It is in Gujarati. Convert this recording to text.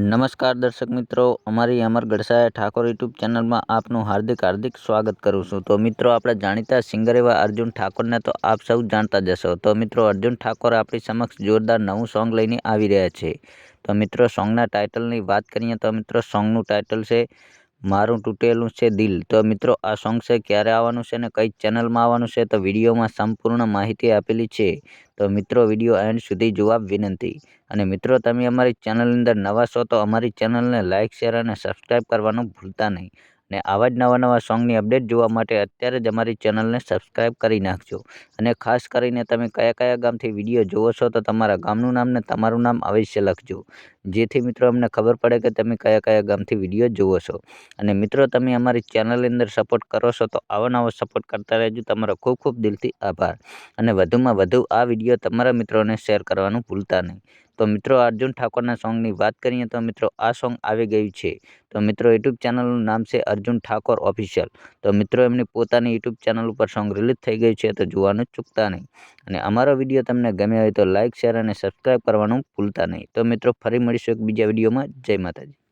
નમસ્કાર દર્શક મિત્રો, અમારી અમર ગડસાયા ઠાકોર યુટ્યુબ ચેનલમાં આપનું હાર્દિક હાર્દિક સ્વાગત કરું છું. તો મિત્રો, આપણે જાણીતા સિંગર એવા અર્જુન ઠાકોરને તો આપ સૌ જાણતા જશો તો મિત્રો, અર્જુન ઠાકોર આપણી સમક્ષ જોરદાર નવું સોંગ લઈને આવી રહ્યા છે. તો મિત્રો, સોંગના ટાઇટલની વાત કરીએ તો મિત્રો, સોંગનું ટાઇટલ છે મારું તૂટેલું છે દિલ. તો મિત્રો, આ સોંગ છે ક્યારે આવવાનું છે અને કઈ ચેનલમાં આવવાનું છે તો વિડીયોમાં સંપૂર્ણ માહિતી આપેલી છે. તો મિત્રો, વીડિયો એન્ડ સુધી જોવા વિનંતી. અને મિત્રો, તમે અમારી ચેનલની અંદર નવા છો તો અમારી ચેનલને લાઇક શેર અને સબસ્ક્રાઈબ કરવાનું ભૂલતા નહીં. અને આવા જ નવા નવા સોંગની અપડેટ જોવા માટે અત્યારે જ અમારી ચેનલને સબસ્ક્રાઈબ કરી નાખજો. અને ખાસ કરીને તમે કયા કયા ગામથી વીડિયો જુઓ છો તો તમારા ગામનું નામ ને તમારું નામ અવશ્ય લખજો. જેથી મિત્રો અમને ખબર પડે કે તમે કયા કયા ગામથી વીડિયો જુઓ છો. અને મિત્રો તમે અમારી ચેનલની અંદર સપોર્ટ કરો છો તો આવો નવો સપોર્ટ કરતા રહેજો. તમારો ખૂબ ખૂબ દિલથી આભાર. અને વધુમાં વધુ આ વીડિયો તમારા મિત્રોને શેર કરવાનું ભૂલતા નહીં. તો મિત્રો અર્જુન ઠાકોરના સોંગની વાત કરીએ તો મિત્રો આ સોંગ આવી ગયું છે. તો મિત્રો યુટ્યુબ ચેનલનું નામ છે અર્જુન ઠાકોર ઓફિશિયલ. તો મિત્રો એમની પોતાની યુટ્યુબ ચેનલ ઉપર સોંગ રિલીઝ થઈ ગયું છે તો જોવાનું ચૂકતા નહીં. અને અમારો વીડિયો તમને ગમ્યો હોય તો લાઇક શેર અને સબસ્ક્રાઈબ કરવાનું ભૂલતા નહીં. તો મિત્રો ફરી મળીશું એક બીજા વિડીયોમાં. જય માતાજી.